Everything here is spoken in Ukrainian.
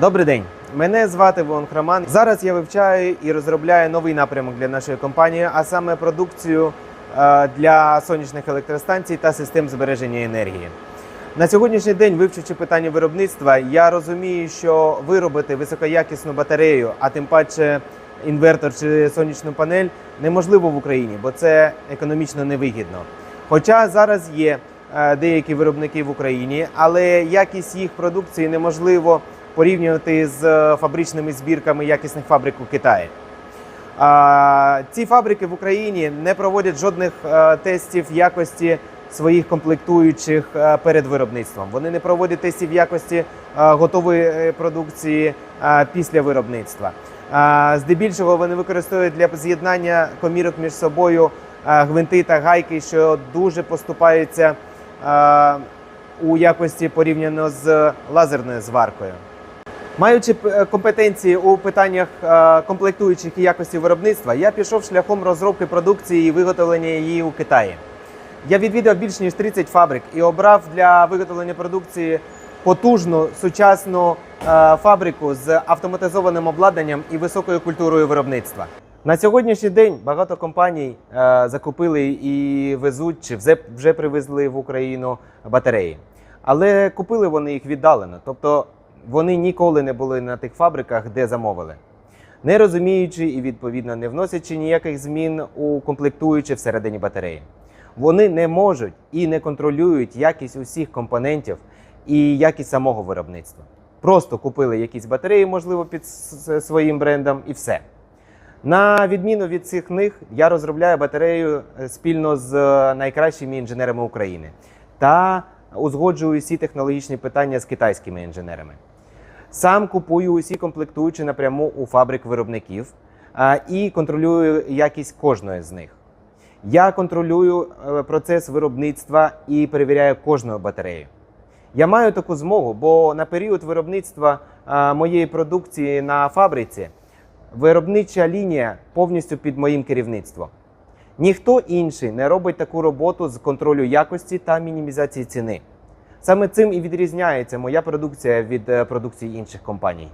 Добрий день, мене звати Вон Краман. Зараз я вивчаю і розробляю новий напрямок для нашої компанії, а саме продукцію е, для сонячних електростанцій та систем збереження енергії. На сьогоднішній день, вивчивши питання виробництва, я розумію, що виробити високоякісну батарею, а тим паче інвертор чи сонячну панель, неможливо в Україні, бо це економічно невигідно. Хоча зараз є е, деякі виробники в Україні, але якість їх продукції неможливо порівнювати з е, фабричними збірками якісних фабрик у Китаї. Ці фабрики в Україні не проводять жодних е, тестів якості своїх комплектуючих е, перед виробництвом. Вони не проводять тестів якості готової продукції після виробництва. Здебільшого вони використовують для з'єднання комірок між собою гвинти та гайки, що дуже поступаються у якості порівняно з лазерною зваркою. Маючи е, компетенції у питаннях е, комплектуючих і якості виробництва, я пішов шляхом розробки продукції і виготовлення її у Китаї. Я відвідав більш ніж 30 фабрик і обрав для виготовлення продукції потужну сучасну е, фабрику з автоматизованим обладнанням і високою культурою виробництва. На сьогоднішній день багато компаній закупили і везуть чи вже привезли в Україну батареї. Але купили вони їх віддалено, тобто вони ніколи не були на тих фабриках, де замовили. Не розуміючи і відповідно не вносячи ніяких змін у комплектуючі всередині батареї. Вони не можуть і не контролюють якість усіх компонентів і якість самого виробництва. Просто купили якісь батареї, можливо, під своїм брендом, і все. На відміну від цих них, я розробляю батарею е, спільно з е, найкращими інженерами України та узгоджую всі технологічні питання з китайськими інженерами. Сам купую усі комплектуючі напряму у фабрик виробників і контролюю якість кожної з них. Я контролюю е, процес виробництва і перевіряю кожну батарею. Я маю таку змогу, бо на період виробництва моєї продукції на фабриці виробнича лінія повністю під моїм керівництвом. Ніхто інший не робить таку роботу з контролю якості та мінімізації ціни. Саме цим і відрізняється моя продукція від е, продукції інших компаній.